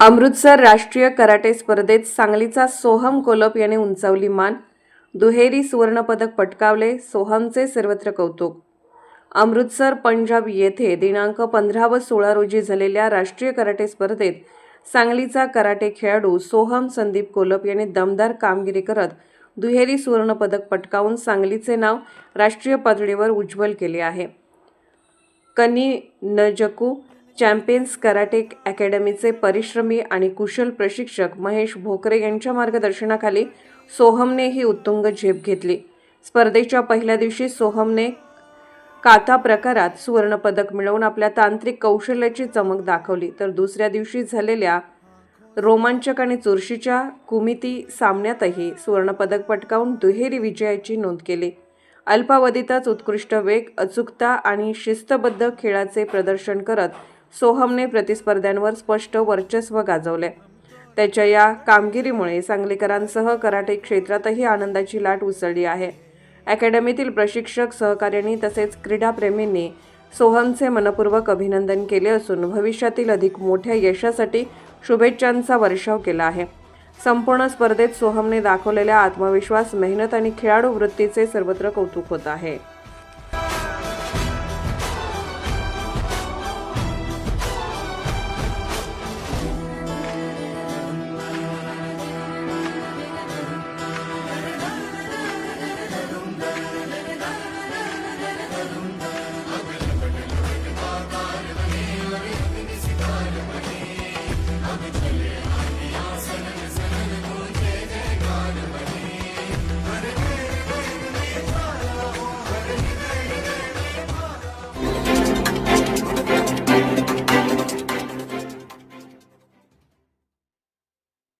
अमृतसर राष्ट्रीय कराटे स्पर्धेत सांगलीचा सोहम कोलप याने उंचावली मान. दुहेरी सुवर्णपदक पटकावले सोहमचे सर्वत्र कौतुक. अमृतसर पंजाब येथे दिनांक पंधरा व सोळा रोजी झालेल्या राष्ट्रीय कराटे स्पर्धेत सांगलीचा कराटे खेळाडू सोहम संदीप कोलप याने दमदार कामगिरी करत दुहेरी सुवर्णपदक पटकावून सांगलीचे नाव राष्ट्रीय पातळीवर उज्ज्वल केले आहे. कनी नजकू चॅम्पियन्स कराटेक अकॅडमीचे परिश्रमी आणि कुशल प्रशिक्षक महेश भोकरे यांच्या मार्गदर्शनाखाली सोहमने ही उत्तुंग झेप घेतली. स्पर्धेच्या पहिल्या दिवशी सोहमने काथा प्रकारात सुवर्णपदक मिळवून आपल्या तांत्रिक कौशल्याची चमक दाखवली. तर दुसऱ्या दिवशी झालेल्या रोमांचक आणि चुरशीच्या कुमिती सामन्यातही सुवर्णपदक पटकावून दुहेरी विजयाची नोंद केली. अल्पावधीतच उत्कृष्ट वेग अचूकता आणि शिस्तबद्ध खेळाचे प्रदर्शन करत सोहमने प्रतिस्पर्ध्यांवर स्पष्ट वर्चस्व गाजवले. त्याच्या या कामगिरीमुळे सांगलीकरांसह कराटे क्षेत्रातही आनंदाची लाट उसळली आहे. अकॅडमीतील प्रशिक्षक सहकाऱ्यांनी तसेच क्रीडाप्रेमींनी सोहमचे मनपूर्वक अभिनंदन केले असून भविष्यातील अधिक मोठ्या यशासाठी शुभेच्छांचा वर्षाव केला आहे. संपूर्ण स्पर्धेत सोहमने दाखवलेल्या आत्मविश्वास मेहनत आणि खेळाडू वृत्तीचे सर्वत्र कौतुक होत आहे.